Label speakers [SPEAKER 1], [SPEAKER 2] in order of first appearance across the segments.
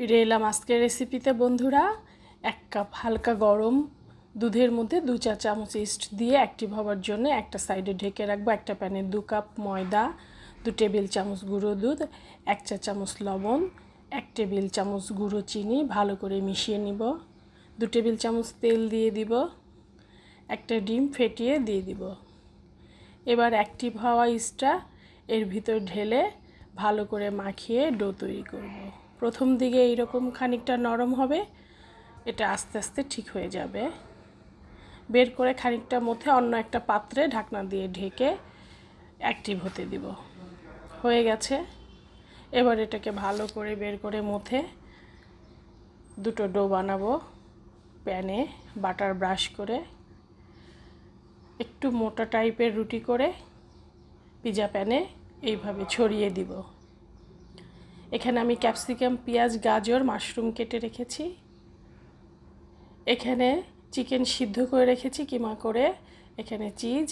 [SPEAKER 1] ফিরে এলাম আজকের রেসিপিতে বন্ধুরা। এক কাপ হালকা গরম দুধের মধ্যে দু চা চামচ ইস্ট দিয়ে অ্যাক্টিভ হওয়ার জন্য একটা সাইডে ঢেকে রাখব একটা প্যানে দু কাপ ময়দা, দু টেবিল চামচ গুঁড়ো দুধ, এক চা চামচ লবণ, এক টেবিল চামচ গুঁড়ো চিনি, ভালো করে মিশিয়ে নিব। দু টেবিল চামচ তেল দিয়ে দিব, একটা ডিম ফেটিয়ে দিয়ে দিব। এবার অ্যাক্টিভ হওয়া ইস্টটা এর ভিতর ঢেলে ভালো করে মাখিয়ে ডো তৈরি করব। প্রথম দিকে এইরকম খানিকটা নরম হবে, এটা আস্তে আস্তে ঠিক হয়ে যাবে। বের করে খানিকটা মধ্যে অন্য একটা পাত্রে ঢাকনা দিয়ে ঢেকে অ্যাক্টিভ হতে দিব। হয়ে গেছে। এবার এটাকে ভালো করে বের করে মধ্যে দুটো ডো বানাবো প্যানে বাটার ব্রাশ করে। একটু মোটা টাইপের রুটি করে পিজা প্যানে এইভাবে ছড়িয়ে দিব। এখানে আমি ক্যাপসিকাম, পেঁয়াজ, গাজর, মাশরুম কেটে রেখেছি। এখানে চিকেন সিদ্ধ করে রেখেছি, কিমা করে। এখানে চিজ।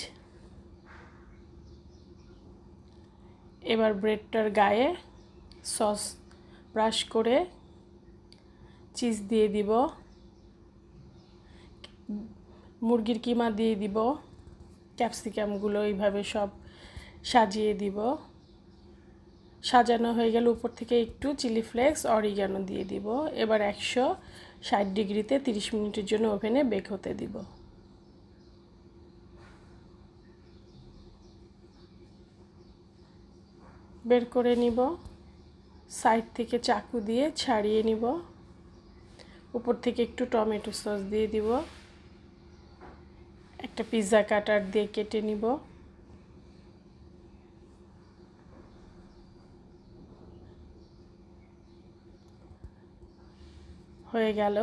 [SPEAKER 1] এবার ব্রেডটার গায়ে সস ব্রাশ করে চিজ দিয়ে দিব। মুরগির কিমা দিয়ে দিব। ক্যাপসিকামগুলো এইভাবে সব সাজিয়ে দিব। সাজানো হয়ে গেলে। উপর থেকে একটু চিলি ফ্লেক্স, অরিগানো দিয়ে দিব। এবার একশো ষাট ডিগ্রিতে তিরিশ মিনিটের জন্য ওভেনে বেক হতে দিব। বের করে নিব। সাইড থেকে চাকু দিয়ে ছাড়িয়ে নিব। উপর থেকে একটু টমেটো সস দিয়ে দিব। একটা পিৎজা কাটার দিয়ে কেটে নিব। হয়ে গেল।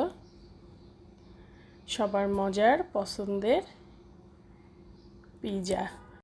[SPEAKER 1] সবার মজার পছন্দের পিজা।